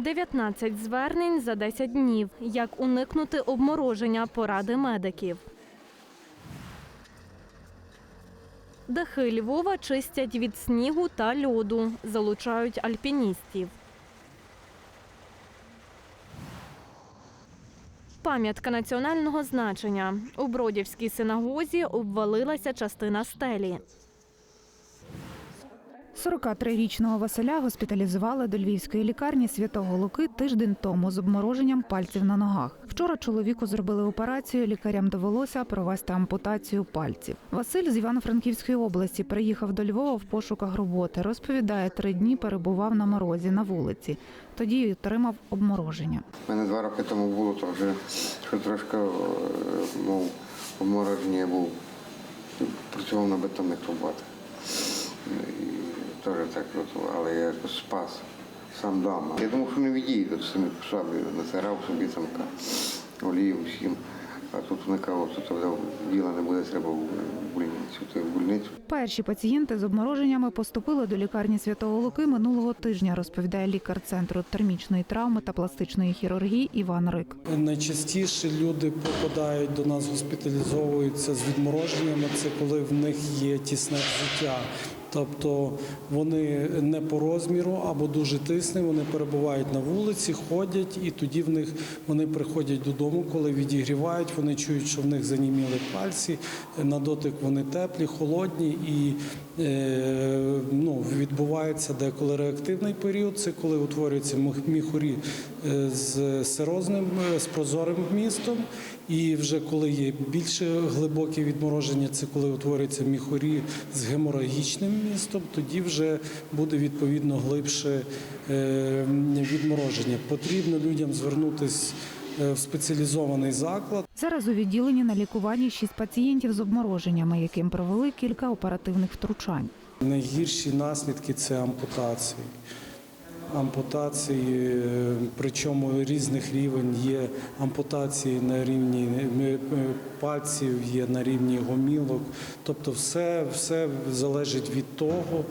19 звернень за 10 днів. Як уникнути обмороження поради медиків. Дахи Львова чистять від снігу та льоду. Залучають альпіністів. Пам'ятка національного значення. У Бродівській синагозі обвалилася частина стелі. 43-річного Василя госпіталізували до львівської лікарні Святого Луки тиждень тому з обмороженням пальців на ногах. Вчора чоловіку зробили операцію. Лікарям довелося провести ампутацію пальців. Василь з Івано-Франківської області приїхав до Львова в пошуках роботи. Розповідає, три дні перебував на морозі на вулиці. Тоді отримав обмороження. У мене два роки тому було, то вже що трошки е, ну, обмороження був. Працював на бетонних трубах. Теж так круто, але я якось спас сам вдома. Я думав, що не відійду самі по собі, натирав собі там олію всім. А тут вникало, то діла не буде, треба в больницю. То в больницю. Перші пацієнти з обмороженнями поступили до лікарні Святого Луки минулого тижня, розповідає лікар центру термічної травми та пластичної хірургії Іван Рик. Найчастіше люди попадають до нас, госпіталізовуються з відмороженнями. Це коли в них є тісне взуття. Тобто вони не по розміру або дуже тисні, вони перебувають на вулиці, ходять, і тоді в них вони приходять додому, коли відігрівають, вони чують, що в них заніміли пальці, на дотик вони теплі, холодні і е, ну, відбувається деколи реактивний період. Це коли утворюються міх- міхурі е, з сирозним, е, з прозорим вмістом. І вже коли є більш глибоке відмороження, це коли утворюється міхурі з геморагічним вмістом, тоді вже буде відповідно глибше е, відмороження. Потрібно людям звернутися в спеціалізований заклад. Зараз у відділенні на лікуванні шість пацієнтів з обмороженнями, яким провели кілька оперативних втручань. Найгірші наслідки це ампутації. Ампутації, е, причому різних рівень є ампутації на рівні е, пальців, є на рівні гомілок. Тобто, все, все залежить від того,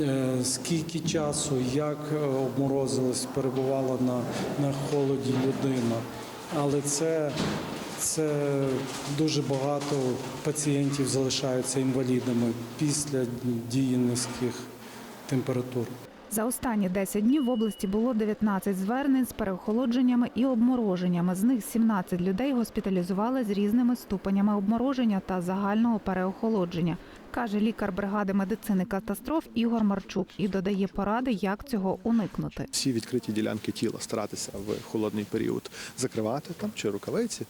е, скільки часу, як обморозилась, перебувала на, на холоді людина. Але це це дуже багато пацієнтів залишаються інвалідами після дії низьких температур. За останні 10 днів в області було 19 звернень з переохолодженнями і обмороженнями. З них 17 людей госпіталізували з різними ступенями обмороження та загального переохолодження, каже лікар бригади медицини катастроф Ігор Марчук і додає поради, як цього уникнути. всі відкриті ділянки тіла старатися в холодний період закривати там чи рукавиці,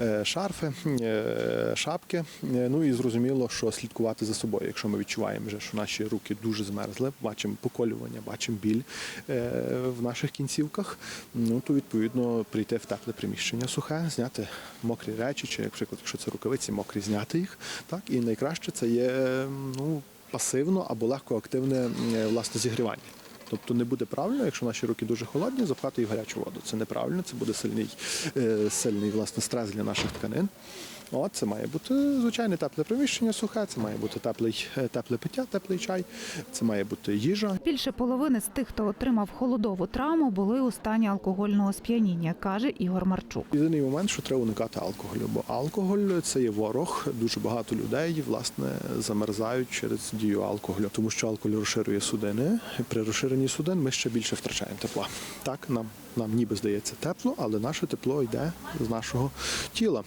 е, шарфи, е, шапки. Е, Ну і зрозуміло, що слідкувати за собою. Якщо ми відчуваємо, вже, що наші руки дуже змерзли, бачимо поколювання, бачимо біль в наших кінцівках. Ну то відповідно прийти в тепле приміщення сухе, зняти мокрі речі, чи, наприклад, якщо це рукавиці, мокрі, зняти їх. Так і найкраще це є ну пасивно або легкоактивне е, власне зігрівання. Тобто не буде правильно, якщо наші руки дуже холодні, запхати їх в гарячу воду. Це неправильно, це буде сильний, е, сильний власне стрес для наших тканин. От, це має бути звичайне тепле приміщення сухе, це має бути теплий, е, тепле пиття, теплий чай, це має бути їжа. Більше половини з тих, хто отримав холодову травму, були у стані алкогольного сп'яніння, каже Ігор Марчук. Єдиний момент, що треба уникати алкоголю, бо алкоголь це є ворог. Дуже багато людей власне замерзають через дію алкоголю, тому що алкоголь розширює судини. При розширенні судин ми ще більше втрачаємо тепла. Так нам нам ніби здається тепло, але наше тепло йде з нашого тіла.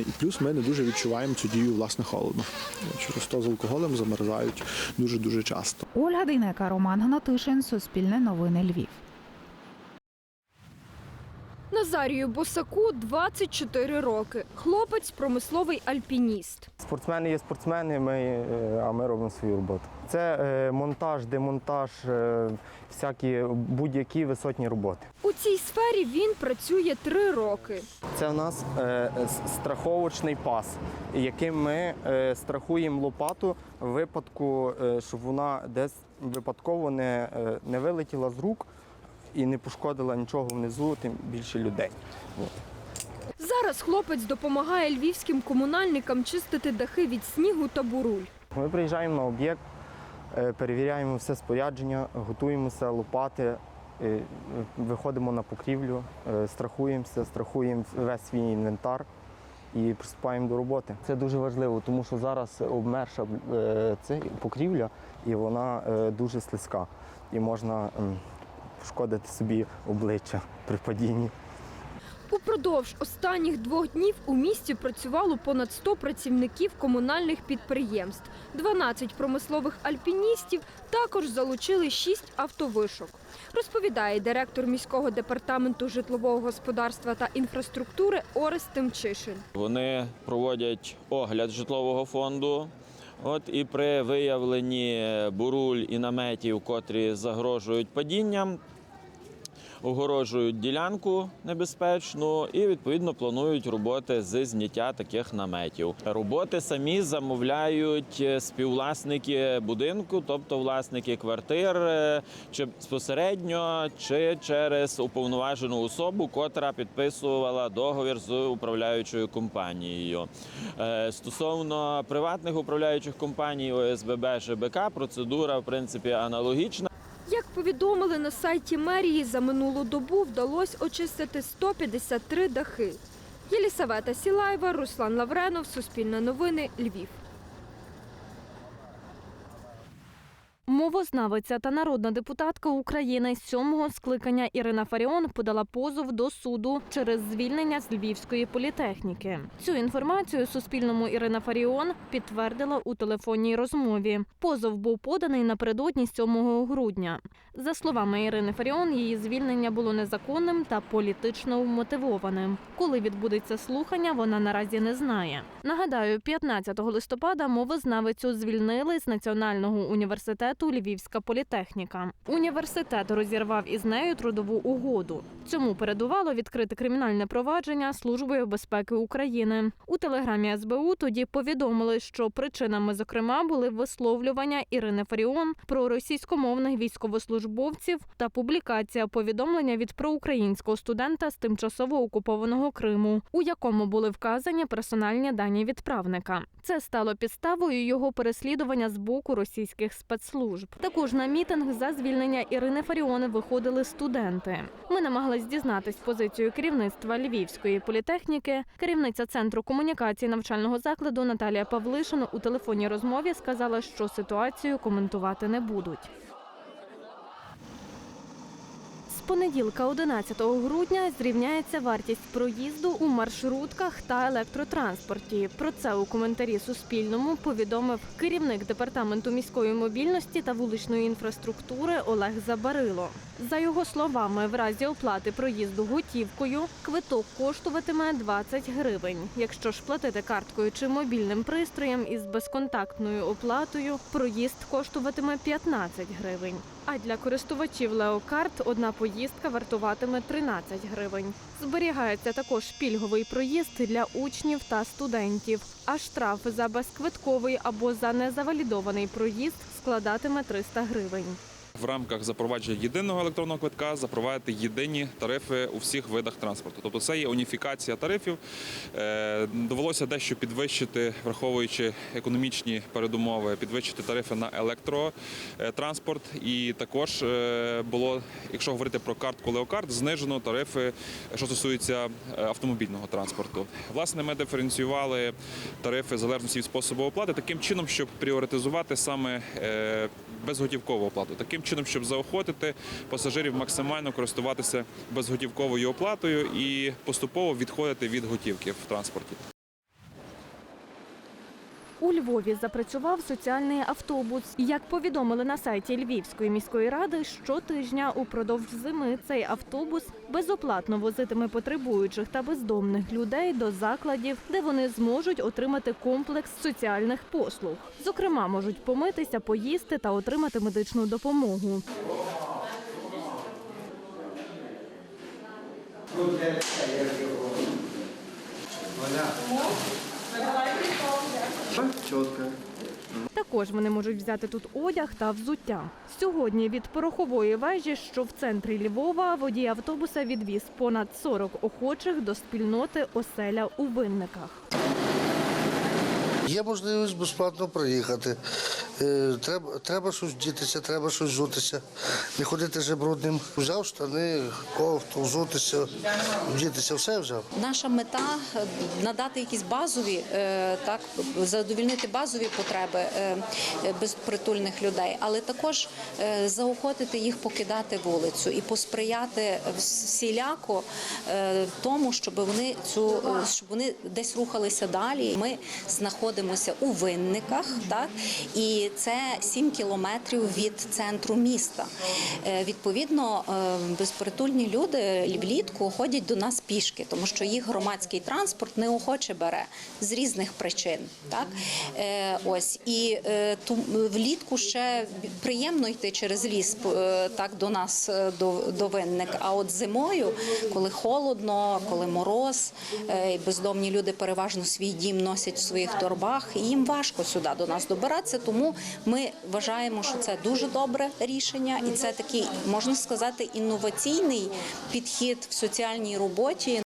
І плюс ми не дуже відчуваємо цю дію власне холодно. Через то з алкоголем замерзають дуже дуже часто. Ольга Дейнека, Роман Гнатишин, Суспільне новини Львів. Назарію Босаку 24 роки. Хлопець промисловий альпініст. Спортсмени є спортсмени, ми, е, а ми робимо свою роботу. Це е, монтаж, демонтаж, е, всякі будь-які висотні роботи. У цій сфері він працює три роки. Це в нас страховочний пас, яким ми страхуємо лопату в випадку, щоб вона десь випадково не, не вилетіла з рук і не пошкодила нічого внизу, тим більше людей. Зараз хлопець допомагає львівським комунальникам чистити дахи від снігу та буруль. Ми приїжджаємо на об'єкт, е, перевіряємо все спорядження, готуємося, лопати, е, виходимо на покрівлю, е, страхуємося, страхуємо весь свій інвентар і приступаємо до роботи. Це дуже важливо, тому що зараз обмерша це покрівля і вона дуже слизька. І можна шкодити собі обличчя при падінні. Упродовж останніх двох днів у місті працювало понад 100 працівників комунальних підприємств. 12 промислових альпіністів також залучили 6 автовишок. Розповідає директор міського департаменту житлового господарства та інфраструктури Орест Тимчишин. Вони проводять огляд житлового фонду. От і при виявленні буруль і наметів, котрі загрожують падінням, огорожують ділянку небезпечну і відповідно планують роботи з зняття таких наметів. Роботи самі замовляють е, співвласники будинку, тобто власники квартир, е, чи безпосередньо, чи через уповноважену особу, котра підписувала договір з управляючою компанією. Е, Стосовно приватних управляючих компаній ОСББ ЖБК, процедура в принципі аналогічна. Повідомили на сайті мерії, за минулу добу вдалося очистити 153 дахи. Єлісавета Сілаєва, Руслан Лавренов, Суспільне новини, Львів. Мовознавиця та народна депутатка України сьомого скликання Ірина Фаріон подала позов до суду через звільнення з Львівської політехніки. Цю інформацію Суспільному Ірина Фаріон підтвердила у телефонній розмові. Позов був поданий напередодні 7 грудня. За словами Ірини Фаріон, її звільнення було незаконним та політично вмотивованим. Коли відбудеться слухання, вона наразі не знає. Нагадаю, 15 листопада мовознавицю звільнили з Національного університету Львівська політехніка. Університет розірвав із нею трудову угоду. Цьому передувало відкрите кримінальне провадження Службою безпеки України. У телеграмі СБУ тоді повідомили, що причинами, зокрема, були висловлювання Ірини Фаріон про російськомовних військовослужбовців та публікація повідомлення від проукраїнського студента з тимчасово окупованого Криму, у якому були вказані персональні дані відправника. Це стало підставою його переслідування з боку російських спецслужб. Також на мітинг за звільнення Ірини Фаріони виходили студенти. Ми намагались дізнатись позицію керівництва Львівської політехніки. Керівниця центру комунікації навчального закладу Наталія Павлишин у телефонній розмові сказала, що ситуацію коментувати не будуть. Понеділка, 11 грудня, зрівняється вартість проїзду у маршрутках та електротранспорті. Про це у коментарі Суспільному повідомив керівник департаменту міської мобільності та вуличної інфраструктури Олег Забарило. За його словами, в разі оплати проїзду готівкою квиток коштуватиме 20 гривень. Якщо ж платити карткою чи мобільним пристроєм із безконтактною оплатою, проїзд коштуватиме 15 гривень. А для користувачів Леокарт одна поїздка вартуватиме 13 гривень. Зберігається також пільговий проїзд для учнів та студентів. А штраф за безквитковий або за незавалідований проїзд складатиме 300 гривень. В рамках запровадження єдиного електронного квитка запровадити єдині тарифи у всіх видах транспорту. Тобто це є уніфікація тарифів. Е, Довелося дещо підвищити, враховуючи економічні передумови, підвищити тарифи на електротранспорт. І також е, було, якщо говорити про картку Леокарт, знижено тарифи, що стосується е, автомобільного транспорту. Власне, ми диференціювали тарифи залежності від способу оплати таким чином, щоб пріоритизувати саме безготівкову оплату. Таким чином, щоб заохотити пасажирів максимально користуватися безготівковою оплатою і поступово відходити від готівки в транспорті. У Львові запрацював соціальний автобус. Як повідомили на сайті Львівської міської ради, щотижня упродовж зими цей автобус безоплатно возитиме потребуючих та бездомних людей до закладів, де вони зможуть отримати комплекс соціальних послуг. Зокрема, можуть помитися, поїсти та отримати медичну допомогу. Також вони можуть взяти тут одяг та взуття. Сьогодні від порохової вежі, що в центрі Львова, водій автобуса відвіз понад 40 охочих до спільноти оселя у винниках. Є можливість безплатно проїхати. Е, Треба, треба щось вдітися, треба щось взутися. Не ходити же брудним. Взяв штани, кофту, взутися, вдітися, все взяв. Наша мета е, надати якісь базові, е, так задовільнити базові потреби безпритульних людей, але також заохотити їх покидати вулицю і посприяти всіляко тому, щоб вони цю щоб вони десь рухалися далі. Ми знаходимося у винниках, так і це 7 кілометрів від центру міста. Е, Відповідно, е, безпритульні люди влітку ходять до нас пішки, тому що їх громадський транспорт неохоче бере з різних причин. Так Е, ось і влітку ще приємно йти через ліс так до нас до, винник. А от зимою, коли холодно, коли мороз, бездомні люди переважно свій дім носять в своїх торбах, і їм важко сюди до нас добиратися. Тому ми вважаємо, що це дуже добре рішення, і це такий можна сказати інноваційний підхід в соціальній роботі.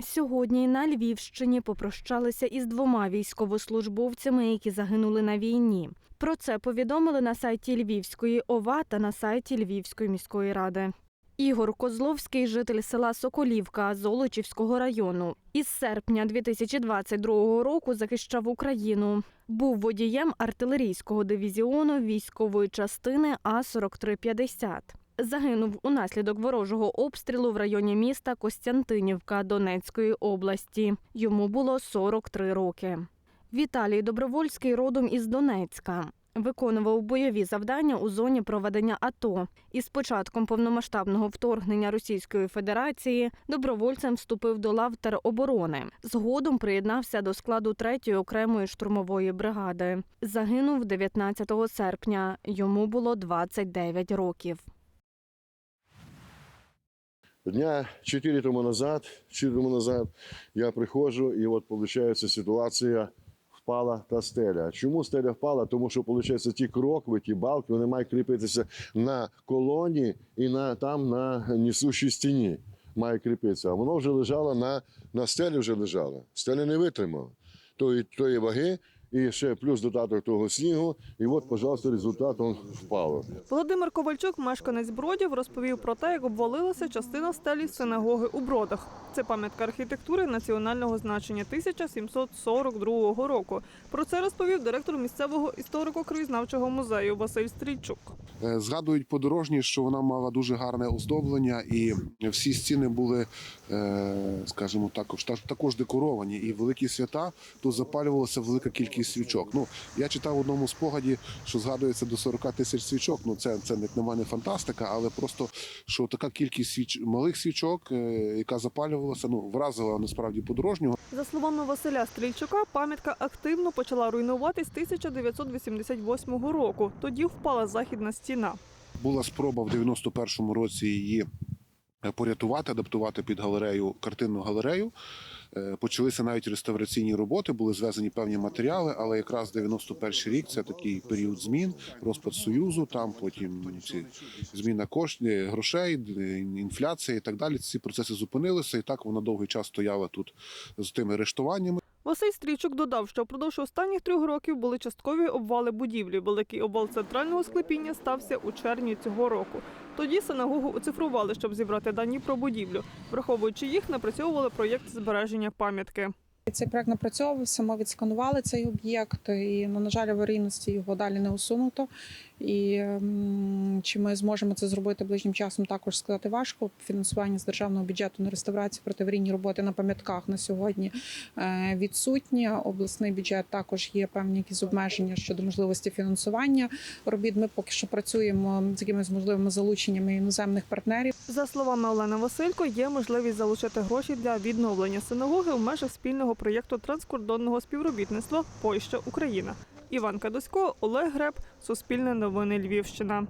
Сьогодні на Львівщині попрощалися із двома військовослужбовцями, які загинули на війні. Про це повідомили на сайті Львівської ОВА та на сайті Львівської міської ради. Ігор Козловський, житель села Соколівка Золочівського району. Із серпня 2022 року захищав Україну. Був водієм артилерійського дивізіону військової частини А-4350. Загинув унаслідок ворожого обстрілу в районі міста Костянтинівка Донецької області. Йому було 43 роки. Віталій Добровольський родом із Донецька. Виконував бойові завдання у зоні проведення АТО. Із початком повномасштабного вторгнення Російської Федерації добровольцем вступив до лав тероборони. Згодом приєднався до складу 3-ї окремої штурмової бригади. Загинув 19 серпня. Йому було 29 років. Дня 4 тому назад, 4 тому назад я приходжу, і от виходить ситуація. Впала та стеля. Чому стеля впала? Тому що виходить, ті крокви, ті балки, вони мають кріпитися на колоні і на там на несущій стіні. Має кріпитися. А воно вже лежало на, на стелі вже лежало. Стеля не витримала тої, тої ваги, і ще плюс додаток того снігу. І от, пожалуйста, результат он впало. Володимир Ковальчук, мешканець Бродів, розповів про те, як обвалилася частина стелі синагоги у Бродах. Це пам'ятка архітектури національного значення 1742 року. Про це розповів директор місцевого історико-краєзнавчого музею Василь Стрільчук. Е, Згадують подорожні, що вона мала дуже гарне оздоблення, і всі стіни були, е, скажімо, також також декоровані. І великі свята тут запалювалася велика кількість свічок. Ну я читав в одному спогаді, що згадується до 40 тисяч свічок. Ну це це як на мене фантастика, але просто що така кількість свіч малих свічок, е, яка запалювалася, ну вразила насправді подорожнього. За словами Василя Стрільчука, пам'ятка активно почала руйнуватись 1988 року. Тоді впала західна стіна. Була спроба в 91-му році її е, порятувати, адаптувати під галерею, картинну галерею. Е, Почалися навіть реставраційні роботи, були звезені певні матеріали, але якраз 91 рік це такий період змін, розпад союзу. Там потім ці зміна коштів, грошей, інфляція і так далі. Ці процеси зупинилися, і так вона довгий час стояла тут з тими арештуваннями. Василь Стрічук додав, що впродовж останніх трьох років були часткові обвали будівлі. Великий обвал центрального склепіння стався у червні цього року. Тоді синагогу оцифрували, щоб зібрати дані про будівлю. Враховуючи їх, напрацьовували проєкт збереження пам'ятки. Цей проект напрацьовувався, ми відсканували цей об'єкт, і ну, на жаль, аварійності його далі не усунуто. І чи ми зможемо це зробити ближнім часом, також сказати важко. Фінансування з державного бюджету на реставрацію протиаварійні роботи на пам'ятках на сьогодні е, відсутні. Обласний бюджет також є певні якісь обмеження щодо можливості фінансування робіт. Ми поки що працюємо з якимись можливими залученнями іноземних партнерів. За словами Олени Василько, є можливість залучити гроші для відновлення синагоги в межах спільного проєкту транскордонного співробітництва Польща Україна. Іван Кадосько, Олег Греб, Суспільне новини Львівщина.